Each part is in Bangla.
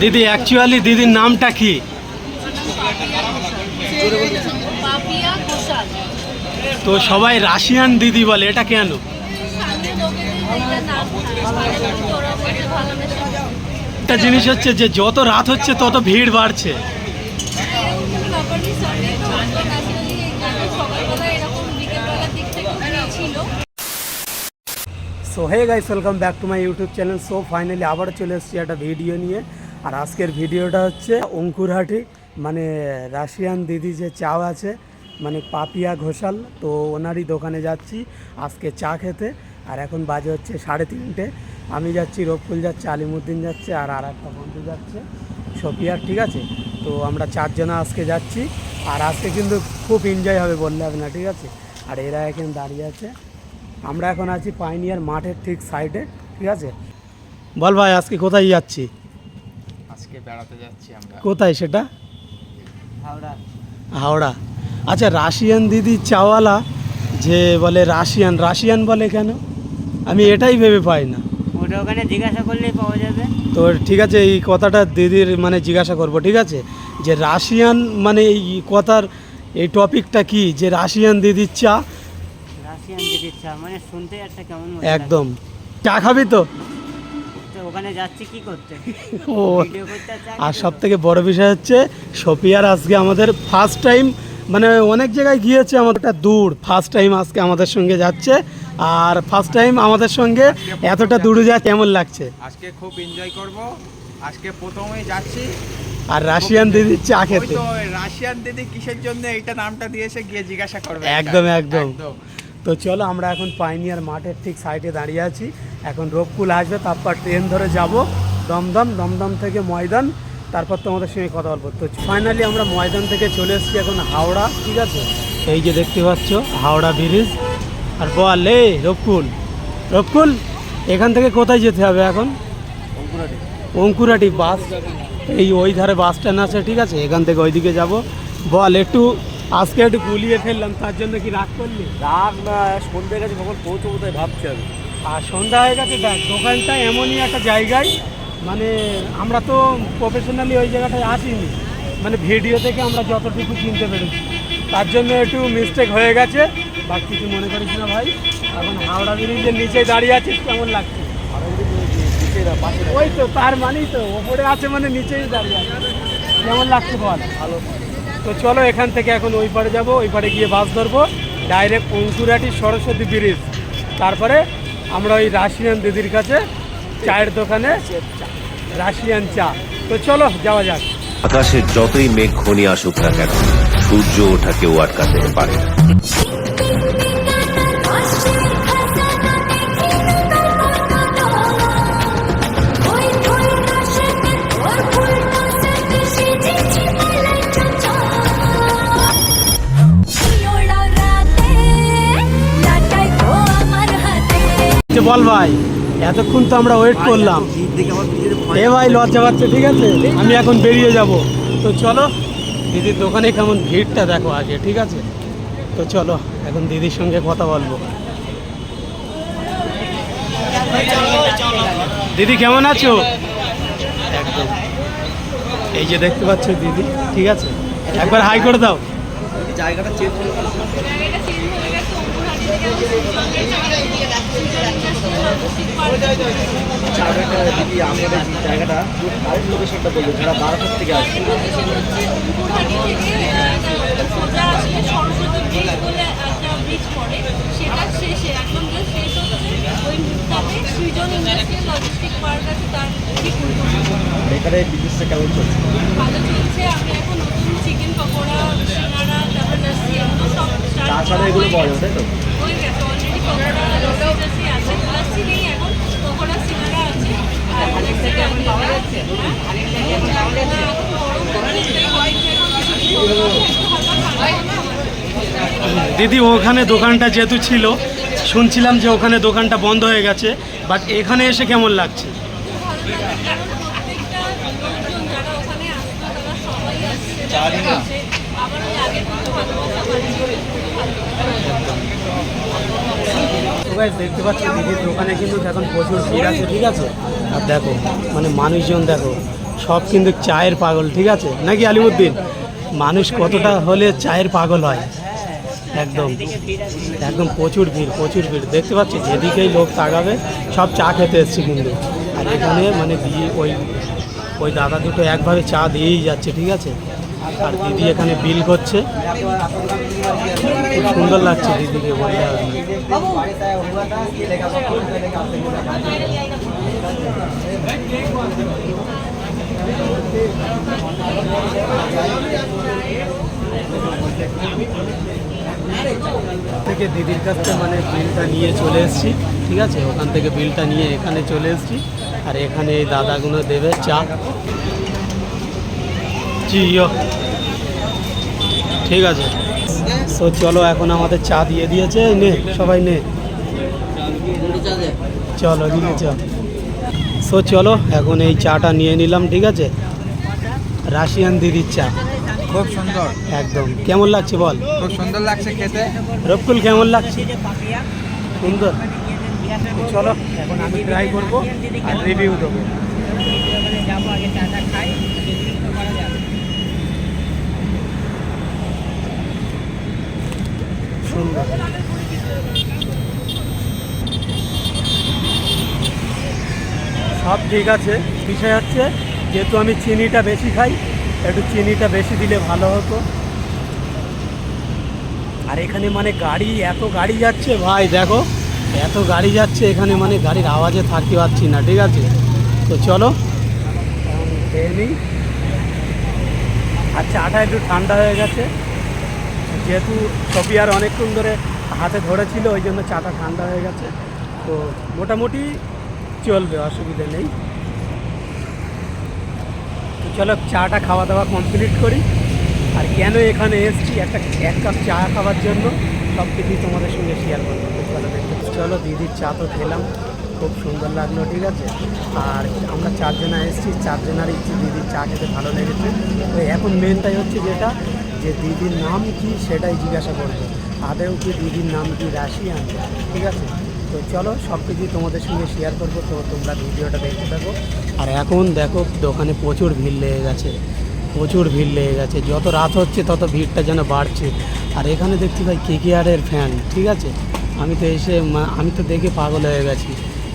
দিদি অ্যাকচুয়ালি দিদির নামটা কি? তো সবাই রাশিয়ান দিদি বলে, এটা কেন? একটা জিনিস হচ্ছে যে, যত রাত হচ্ছে তত ভিড় বাড়ছে। So hey guys welcome back to my YouTube channel so finally আবার চলে এসেছি একটা ভিডিও নিয়ে। আর আজকের ভিডিওটা হচ্ছে অঙ্কুরহাটি মানে রাশিয়ান দিদি যে চা আছে মানে পাপিয়া ঘোষাল, তো ওনারই দোকানে যাচ্ছি আজকে চা খেতে। আর এখন বাজে হচ্ছে সাড়ে তিনটে। আমি যাচ্ছি রোপফুল যাচ্ছে, আলিমুদ্দিন যাচ্ছে, আর আর একটা বন্ধু যাচ্ছে সফিয়ার ঠিক আছে? তো আমরা চারজনা আজকে যাচ্ছি। আর আজকে কিন্তু খুব এনজয় হবে বললে না, ঠিক আছে? আর এরা এখানে দাঁড়িয়ে আছে। আমরা এখন আছি পাইনিয়ার মাঠের ঠিক সাইডে ঠিক আছে? বল ভাই, আজকে কোথায় যাচ্ছি? আজকে বেড়াতে যাচ্ছি আমরা। কোথায় সেটা? হাওড়া। হাওড়া। আচ্ছা রাশিয়ান দিদি চাওয়ালা যে বলে রাশিয়ান রাশিয়ান বলে কেন? আমি এটাই ভেবে পাই না। ওটা ওখানে জিজ্ঞাসা করলেই পাওয়া যাবে। তো ঠিক আছে এই কথাটা দিদির মানে জিজ্ঞাসা করব ঠিক আছে? যে রাশিয়ান মানে এই কথার এই টপিকটা কি? যে রাশিয়ান দিদির চা? রাশিয়ান দিদির চা মানে শুনতে একটা কেমন একদম। চা খাবি তো? ওখানে যাচ্ছি কি করতে? ও আর সব থেকে বড় বিষয় হচ্ছে সফিয়ার আজকে আমাদের ফার্স্ট টাইম মানে অনেক জায়গায় গিয়েছে আমাদেরটা দূর ফার্স্ট টাইম আজকে আমাদের সঙ্গে যাচ্ছে আর ফার্স্ট টাইম আমাদের সঙ্গে এতটা দূরে যা কেমন লাগছে? আজকে খুব এনজয় করব। আজকে প্রথমেই যাচ্ছি। আর রাশিয়ান দিদি চা ওই খেতে। তো রাশিয়ান দিদি কিসের জন্য এইটা নামটা দিয়েছে গিয়ে জিজ্ঞাসা করবে। একদম, একদম। তো চলো আমরা এখন পাইনিয়ার মাঠের ঠিক সাইডে দাঁড়িয়ে আছি। এখন রোগপুল আসবে, তারপর ট্রেন ধরে যাব দমদম দমদম থেকে ময়দান, তারপর তোমাদের সঙ্গে কথা বলব। তো ফাইনালি আমরা ময়দান থেকে চলে এসেছি এখন হাওড়া, ঠিক আছে? এই যে দেখতে পাচ্ছ, হাওড়া ব্রিজ আর বল, এ রবকুল রবকুল এখান থেকে কোথায় যেতে হবে এখন? অঙ্কুরাটি। বাস, এই ওই ধারে বাস স্ট্যান্ড আছে, ঠিক আছে? এখান থেকে ওইদিকে যাব। বল, একটু আজকে একটু গুলিয়ে ফেললাম তার জন্য কি রাগ করলি? রাগ না সন্ধ্যে গেছে কখন পৌঁছবো তাই ভাবছি আমি। আর সন্ধ্যা হয়ে গেছে দেখ দোকানটা এমনই একটা জায়গায় মানে আমরা তো প্রফেশনালি ওই জায়গাটায় আসিনি। মানে ভিডিও থেকে আমরা যতটুকু চিনতে পেরেছি। তার জন্য একটু মিস্টেক হয়ে গেছে। বা কিছু মনে করিস না ভাই। এখন হাওড়া ব্রিজের নিচে দাঁড়িয়ে আছিস কেমন লাগছে? ওই তো তার মানেই তো ওপরে আছে মানে নিচেই দাঁড়িয়ে আছে। কেমন লাগছে বল? ভালো। তো চলো এখান থেকে এখন ওই পারে যাব, ওই পারে গিয়ে বাস ধরবো। ডাইরেক্ট অঙ্কুরাটি সরস্বতী ব্রিজ তারপরে আমরা ওই রাশিয়ান দিদির কাছে চায়ের দোকানে রাশিয়ান চা। তো চলো, যাওয়া যাক। আকাশে যতই মেঘ ঘনিয়ে আসুক না কেন, সূর্য ওঠা কেউ আটকাতে পারে যে বল ভাই, এতক্ষণ তো আমরা ওয়েট করলাম। এ ভাই, লজ্জা পাচ্ছে, ঠিক আছে? আমি এখন বেরিয়ে যাব। তো চলো, দিদির দোকানে কেমন ভিড়টা দেখো আগে, ঠিক আছে? তো চলো, এখন দিদির সঙ্গে কথা বলব। দিদি, কেমন আছো? একদম। এই যে দেখতে পাচ্ছ দিদি, ঠিক আছে? একবার হাই করে দাও। জায়গাটা চেঞ্জ দিদি আমাদের জায়গাটা আরেক লোকেশনটা বলব যারা বারাসাত থেকে আসছে সেটা শেষে একদম শেষ হচ্ছে ওই মুহূর্তে পার্ক আছে বিজনেসটা কেমন চলছে এখন চিকেন পকোড়া সিঙ্গারা তাছাড়া এগুলো পাওয়া যাবে তাই তো? দিদি, ওখানে দোকানটা যেহেতু ছিল, শুনছিলাম যে ওখানে দোকানটা বন্ধ হয়ে গেছে বাট এখানে এসে কেমন লাগছে? দেখতে পাচ্ছ, দিদির দোকানে কিন্তু এখন প্রচুর ভিড় আছে, ঠিক আছে? আর দেখো মানে মানুষজন দেখো, সব কিন্তু চায়ের পাগল, ঠিক আছে? নাকি আলিমুদ্দিন? মানুষ কতটা হলে চায়ের পাগল হয়? একদম একদম প্রচুর ভিড় প্রচুর ভিড়। দেখতে পাচ্ছি, যেদিকেই লোক তাকাবে, সব চা খেতে এসছে কিন্তু। আর এখানে মানে দিয়ে ওই ওই দাদা দুটো একভাবে চা দিয়েই যাচ্ছে, ঠিক আছে? আর দিদি এখানে বিল করছে। খুব সুন্দর লাগছে দিদিকে কি। থেকে দিদির কাছ থেকে মানে বিলটা নিয়ে চলে এসেছি, ঠিক আছে? ওখান থেকে বিলটা নিয়ে এখানে চলে এসেছি। আর এখানে এই দাদাগুলো দেবে চা। জি ইয়ো। ঠিক আছে। তো চলো এখন আমাদের চা দিয়ে দিয়েছে নে সবাই নে। চলো দিদি চা সো চলো এখন এই চাটা নিয়ে নিলাম ঠিক আছে? রাশিয়ান দিদির চা। খুব সুন্দর। একদম। কেমন লাগছে বল? খুব সুন্দর লাগছে খেতে। রফকুল কেমন লাগছে? সুন্দর। চলো এখন আমি ট্রাই করব আর রিভিউ দেবো। সুন্দর সব ঠিক আছে, বিষয় হচ্ছে যেহেতু আমি চিনিটা বেশি খাই, একটু চিনিটা বেশি দিলে ভালো হতো। আর এখানে মানে গাড়ি, এত গাড়ি যাচ্ছে ভাই, দেখো, এত গাড়ি যাচ্ছে, এখানে মানে গাড়ির আওয়াজে থাকতে পারছি না, ঠিক আছে? তো চলো, খেয়ে নিই। আর চাটা একটু ঠান্ডা হয়ে গেছে। যেহেতু ছবি আর অনেকক্ষণ ধরে হাতে ধরেছিল, ওই জন্য চাটা ঠান্ডা হয়ে গেছে। তো মোটামুটি চলবে, অসুবিধে নেই। তো চলো চাটা খাওয়া দাওয়া কমপ্লিট করি। আর কেন এখানে এসেছি? একটা এক কাপ চা খাওয়ার জন্য সব কিছুই তোমাদের সঙ্গে শেয়ার করব। চলো দেখতে চলো, দিদির চা তো খেলাম। খুব সুন্দর লাগল, ঠিক আছে? আর আমরা চারজনা এসেছি। চারজনারই দিদির চা খেতে ভালো লেগেছে। তো এখন মেনটাই হচ্ছে যেটা যে দিদির নাম কি সেটাই জিজ্ঞাসা করব। আদেও কি দিদির নাম কি রাশিয়ান ঠিক আছে? তো চলো, সব কিছুই তোমাদের সঙ্গে শেয়ার করব, তো তোমরা ভিডিওটা দেখতে থাকো। আর এখন দেখো, দোকানে প্রচুর ভিড় লেগে গেছে, প্রচুর ভিড় লেগে গেছে। যত রাত হচ্ছে, তত ভিড়টা যেন বাড়ছে। আর এখানে দেখছি ভাই কে কে আরের ফ্যান ঠিক আছে? আমি তো এসে আমি তো দেখে পাগল হয়ে গেছি।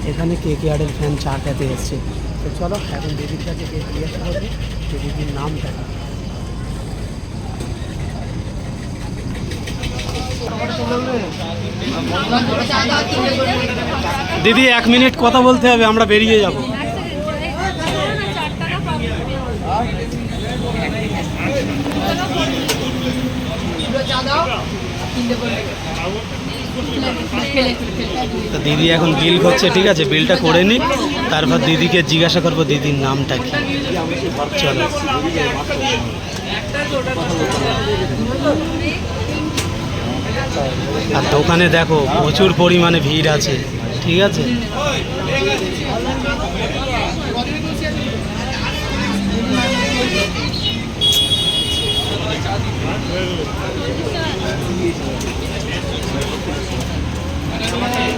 এখানে কে কে আরের ফ্যান চা খেতে এসছে। তো চলো, এখন দিদির কাছে গিয়ে জিজ্ঞাসা করব দিদির নামটা দিদি এক মিনিট কথা বলতে হবে আমরা বেরিয়ে যাব। দিদি এখন বিল করছে ঠিক আছে বিলটা করে নিই তারপর দিদিকে জিজ্ঞাসা করব দিদির নামটা কি? চলো। আর দোকানে দেখো প্রচুর পরিমাণে ভিড় আছে ঠিক আছে?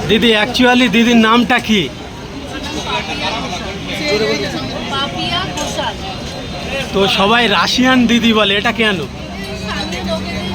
দিদি অ্যাকচুয়ালি দিদির নামটা কি? তো সবাই রাশিয়ান দিদি বলে এটা কেন?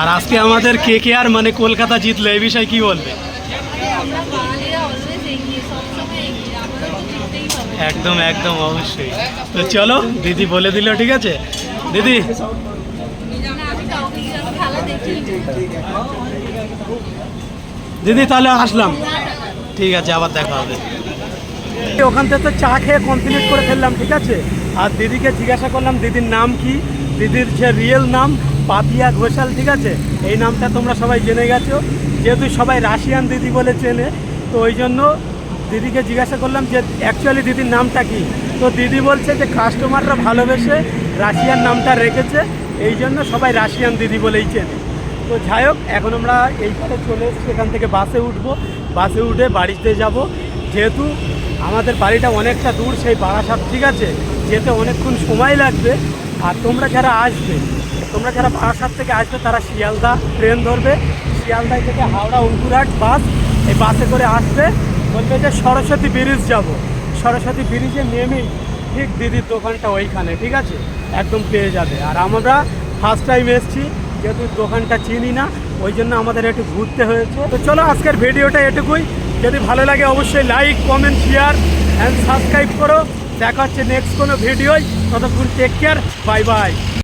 আর আজকে আমাদের কে কে আর মানে কলকাতা জিতলো, এই বিষয়ে কি বলবে? একদম একদম, অবশ্যই। তো চলো, দিদি বলে দিল, ঠিক আছে? দিদি। দিদি, তাহলে আসলাম। ঠিক আছে, আবার দেখা হবে। ওখান থেকে তো চা খেয়ে কমপ্লিট করে ফেললাম, ঠিক আছে? আর দিদিকে জিজ্ঞাসা করলাম, দিদির নাম কি? দিদির যে রিয়েল নাম, পাপিয়া ঘোষাল, ঠিক আছে? এই নামটা তোমরা সবাই জেনে গেছো। যেহেতু সবাই রাশিয়ান দিদি বলে চেনে, তো ওই জন্য দিদিকে জিজ্ঞাসা করলাম যে অ্যাকচুয়ালি দিদির নামটা কি? তো দিদি বলছে যে কাস্টমাররা ভালোবেসে রাশিয়ান নামটা রেখেছে, এই জন্য সবাই রাশিয়ান দিদি বলেই চেনে। তো যাই হোক, এখন আমরা এইখানে চলে এসেছি, এখান থেকে বাসে উঠবো। বাসে উঠে বাড়িতে যাব। যেহেতু আমাদের বাড়িটা অনেকটা দূর, সেই বারাসাত ঠিক আছে, যেতে অনেকক্ষণ সময় লাগবে। আর তোমরা যারা আসবে, তোমরা যারা বারাসাত থেকে আসবে, তারা শিয়ালদা ট্রেন ধরবে। শিয়ালদায় থেকে হাওড়া অঙ্কুরহাট বাস, এই বাসে করে আসবে। বলবে যে সরস্বতী ব্রিজ যাব। সরস্বতী ব্রিজে নেমেই ঠিক দিদির দোকানটা ওইখানে, ঠিক আছে? একদম পেয়ে যাবে। আর আমরা ফার্স্ট টাইম এসেছি, যেহেতু দোকানটা চিনি না, ওই জন্য আমাদের একটু ঘুরতে হয়েছে। তো চলো আজকের ভিডিওটা এটুকুই। যদি ভালো লাগে অবশ্যই like comment share and subscribe করো। দেখা হচ্ছে নেক্সট কোনো ভিডিওয় ততক্ষণ টেক কেয়ার বাই বাই